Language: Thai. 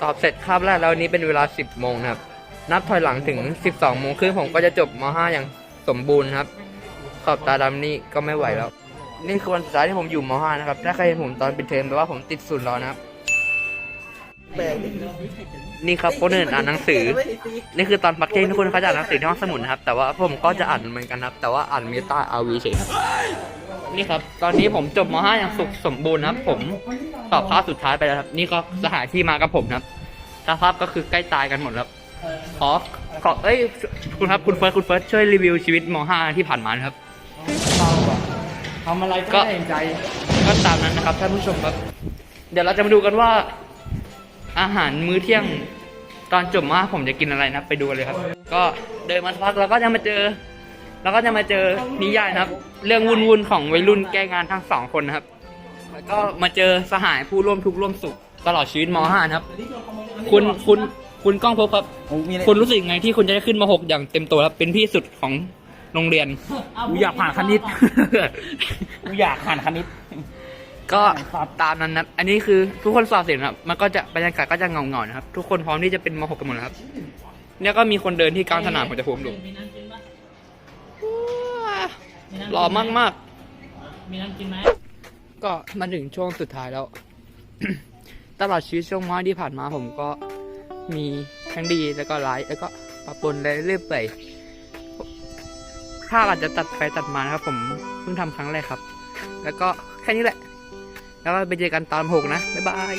สอบเสร็จคาบแรกแล้ววันนี้เป็นเวลา 10 โมงนะครับ นับถอยหลังถึง 12 โมงครึ่งผมก็จะจบม .5 อย่างสมบูรณ์ครับ ขอบตาดำนี่ก็ไม่ไหวแล้ว นี่คือวันสุดท้ายที่ผมอยู่ม .5 นะครับ ถ้าใครเห็นผมตอนปิดเทอมแปลว่าผมติดศูนย์รอนะครับ นี่ครับคนอื่นอ่านหนังสือ นี่คือตอนพักเที่ยงทุกคนเขาจะอ่านหนังสือที่ห้องสมุดนะครับ แต่ว่าผมก็จะอ่านเหมือนกันครับ แต่ว่าอ่านเมตาอาวีเฉยครับ นี่ครับ ตอนนี้ผมจบม .5 อย่างสุขสมบูรณ์นะครับ ผมสอบภาคสุดท้ายไปแล้วครับ นี่ก็สหายที่มากับผมนะครับสภาพก็คือใกล้ตายกันหมดแล้วขอขอเอ้ยคุณครับคุณเฟิร์สคุณเฟิร์สช่วยรีวิวชีวิตม .5 ที่ผ่านมานะครับทำอะไรก็ก็ได้ใจก็ตามนั้นนะครับท่านผู้ชมครับ เดี๋ยวเราจะมาดูกันว่า อาหารมื้อเที่ยงตอนจบมาผมจะกินอะไรนะไปดูกันเลยครับ ก็เดินมาสักพักเราก็จะมาเจอ เราก็จะมาเจอนิยายนะครับ เรื่องวุ่นวุ่นๆของวัยรุ่นแก้งานทั้งสองคนนะครับ แล้วก็มาเจอสหายผู้ร่วมทุกข์ร่วมสุขตลอดชีวิตม .5 นะครับ คุณคุณคุณก้องภพบครับ คุณรู้สึกไงที่คุณจะได้ขึ้นม .6 อย่างเต็มตัวครับเป็นพี่สุดของโรงเรียนกูอยากผ่านคณิตกูอยากผ่านคณิต ก็ตามนั้นนะอันนี้คือทุกคนสอบเสร็จนะครับ มันก็จะบรรยากาศก็จะเงาเงาๆนะครับ ทุกคนพร้อมที่จะเป็นมหกกันหมดแล้วครับ เนี่ยก็มีคนเดินที่กลางสนามผมจะพูมดู หล่อมากมากมีน้ำกินไหมๆก็มาถึงช่วงสุดท้ายแล้ว ตลอดชีวิตช่วงม้าที่ผ่านมาผมก็มีทั้งดีแล้วก็ร้ายแล้วก็ปะปนเลยเรื่อยเปื่อยภาพอาจจะตัดไปตัดมานะครับ ผมเพิ่งทำครั้งแรกครับ แล้วก็แค่นี้แหละ แล้วก็ไปเจอกันตอนหกนะ บ๊ายบาย